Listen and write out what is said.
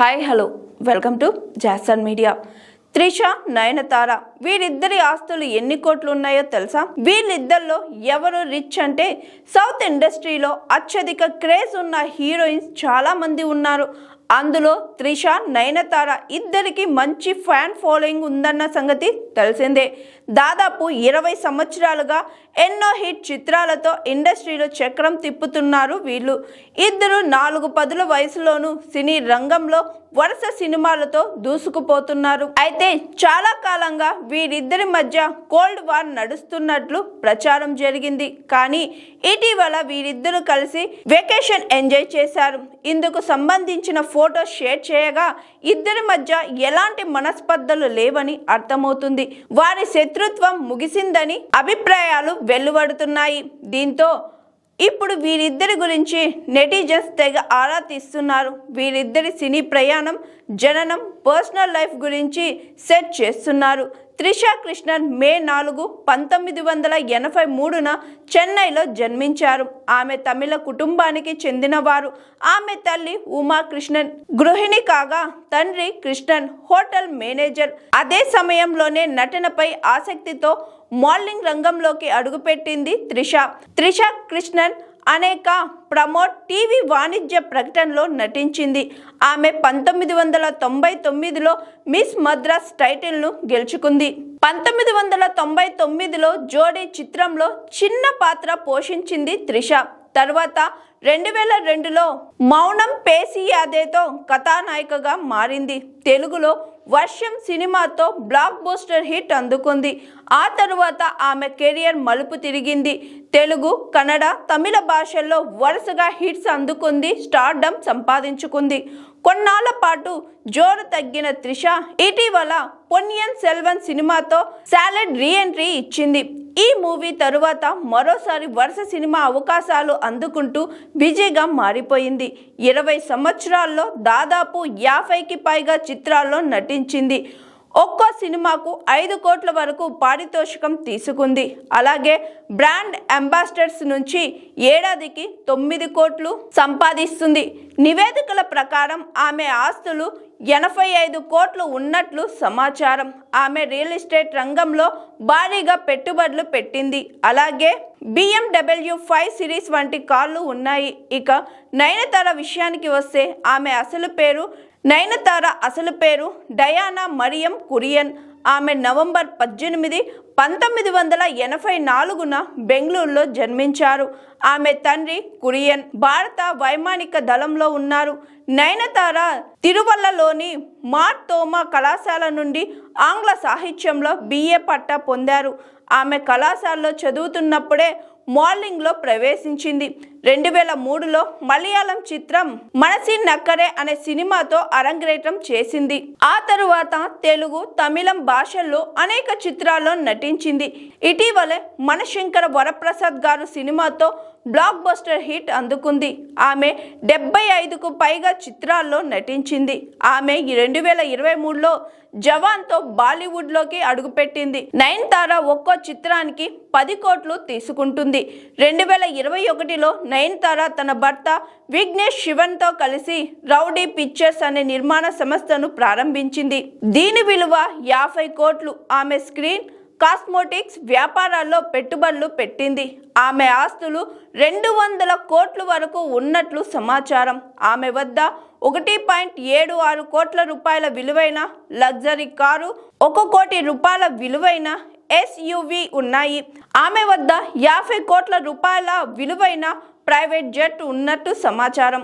Hi hello. Welcome to Jason media. Trisha Nayanthara వీరిద్దరి ఆస్తులు ఎన్ని కోట్లు ఉన్నాయో తెలుసా? వీళ్ళిద్దరిలో ఎవరు రిచ్ అంటే సౌత్ ఇండస్ట్రీలో అత్యధిక క్రేజ్ ఉన్న హీరోయిన్స్ చాలామంది ఉన్నారు. అందులో త్రిష నయనతార ఇద్దరికి మంచి ఫ్యాన్ ఫాలోయింగ్ ఉందన్న సంగతి తెలిసిందే. దాదాపు ఇరవై సంవత్సరాలుగా ఎన్నో హిట్ చిత్రాలతో ఇండస్ట్రీలో చక్రం తిప్పుతున్నారు వీళ్ళు. ఇద్దరు నాలుగు పదుల వయసులోనూ సినీ రంగంలో వరుస సినిమాలతో దూసుకుపోతున్నారు. అయితే చాలా కాలంగా వీరిద్దరి మధ్య కోల్డ్ వార్ నడుస్తున్నట్లు ప్రచారం జరిగింది. కానీ ఇటీవల వీరిద్దరూ కలిసి వెకేషన్ ఎంజాయ్ చేశారు. ఇందుకు సంబంధించిన ఫోటో షేర్ చేయగా ఇద్దరి మధ్య ఎలాంటి మనస్పర్ధలు లేవని అర్థమవుతుంది. వారి శత్రుత్వం ముగిసిందని అభిప్రాయాలు వెలువడుతున్నాయి. దీంతో ఇప్పుడు వీరిద్దరి గురించి నెటిజన్స్ తెగ ఆరా తీస్తున్నారు. వీరిద్దరి సినీ ప్రయాణం జననం పర్సనల్ లైఫ్ గురించి సెట్ చేస్తున్నారు. త్రిష కృష్ణన్ మే నాలుగు పంతొమ్మిది వందల ఎనభై మూడున చెన్నైలో జన్మించారు. ఆమె తమిళ కుటుంబానికి చెందినవారు. ఆమె తల్లి ఉమా కృష్ణన్ గృహిణి కాగా తండ్రి కృష్ణన్ హోటల్ మేనేజర్. అదే సమయంలోనే నటనపై ఆసక్తితో మోడలింగ్ రంగంలోకి అడుగుపెట్టింది త్రిష. త్రిష కృష్ణన్ అనేక ప్రమోట్ టీవీ వాణిజ్య ప్రకటనలో నటించింది. ఆమె పంతొమ్మిది వందల తొంభై తొమ్మిదిలో మిస్ మద్రాస్ టైటిల్ను గెలుచుకుంది. పంతొమ్మిది వందల తొంభై తొమ్మిదిలో జోడీ చిత్రంలో చిన్న పాత్ర పోషించింది త్రిష. తర్వాత రెండు వేల రెండులో మౌనం పేసియాదేతో కథానాయికగా మారింది. తెలుగులో వర్షం సినిమాతో బ్లాక్ బూస్టర్ హిట్ అందుకుంది. ఆ తరువాత ఆమె కెరియర్ మలుపు తిరిగింది. తెలుగు కన్నడ తమిళ భాషల్లో వరుసగా హిట్స్ అందుకుంది స్టార్డమ్ సంపాదించుకుంది. కొన్నాళ్ళ పాటు జోరు తగ్గిన త్రిష ఇటీవల పొన్నియన్ సెల్వన్ సినిమాతో సాలెడ్ రీఎంట్రీ ఇచ్చింది. ఈ మూవీ తరువాత మరోసారి వరుస సినిమా అవకాశాలు అందుకుంటూ బిజీగా మారిపోయింది. ఇరవై సంవత్సరాల్లో దాదాపు యాభైకి పైగా చిత్రాల్లో నటించింది. ఒక్కో సినిమాకు ఐదు కోట్ల వరకు పారితోషికం తీసుకుంది. అలాగే బ్రాండ్ అంబాసిడర్స్ నుంచి ఏడాదికి తొమ్మిది కోట్లు సంపాదిస్తుంది. నివేదికల ప్రకారం ఆమె ఆస్తులు ఎనభై ఐదు కోట్లు ఉన్నట్లు సమాచారం. ఆమె రియల్ ఎస్టేట్ రంగంలో భారీగా పెట్టుబడులు పెట్టింది. అలాగే బిఎండబ్ల్యూ ఫైవ్ సిరీస్ వంటి కార్లు ఉన్నాయి. ఇక నయనతార విషయానికి వస్తే ఆమె అసలు పేరు నయనతార అసలు పేరు డయానా మరియం కురియన్. ఆమె నవంబర్ పద్దెనిమిది పంతొమ్మిది వందల ఎనభై నాలుగున బెంగళూరులో జన్మించారు. ఆమె తండ్రి కురియన్. భారత వైమానిక దళంలో ఉన్నారు. నయనతార తిరువల్లలోని మార్ తోమా కళాశాల నుండి ఆంగ్ల సాహిత్యంలో బిఏ పట్టా పొందారు. ఆమె కళాశాలలో చదువుతున్నప్పుడే మోడలింగ్లో ప్రవేశించింది. రెండు వేల మూడులో మలయాళం చిత్రం మనసి నక్కరే అనే సినిమాతో అరంగేట్రం చేసింది. ఆ తరువాత తెలుగు తమిళం భాషల్లో అనేక చిత్రాల్లో నటించింది. ఇటీవలే మనశంకర వరప్రసాద్ గారు సినిమాతో బ్లాక్ బస్టర్ హిట్ అందుకుంది. ఆమె డెబ్బై ఐదుకు పైగా చిత్రాల్లో నటించింది. ఆమె రెండు వేల ఇరవై మూడులో జవాన్తో బాలీవుడ్లోకి అడుగుపెట్టింది. నయన్ తార ఒక్కో చిత్రానికి పది కోట్లు తీసుకుంటుంది. రెండు వేల ఇరవై ఒకటిలో నయన్తార తన భర్త విఘ్నేష్ శివన్తో కలిసి రౌడీ పిక్చర్స్ అనే నిర్మాణ సంస్థను ప్రారంభించింది. దీని విలువ యాభై కోట్లు. ఆమె స్క్రీన్ కాస్మోటిక్స్ వ్యాపారాల్లో పెట్టుబడులు పెట్టింది. ఆమె ఆస్తులు రెండు వందల కోట్ల వరకు ఉన్నట్లు సమాచారం. ఆమె వద్ద ఒకటి పాయింట్ ఏడు ఆరు కోట్ల రూపాయల విలువైన లగ్జరీ కారు ఒక కోటి రూపాయల విలువైన ఎస్యువి ఉన్నాయి. ఆమె వద్ద యాభై కోట్ల రూపాయల విలువైన ప్రైవేట్ జెట్ ఉన్నట్టు సమాచారం.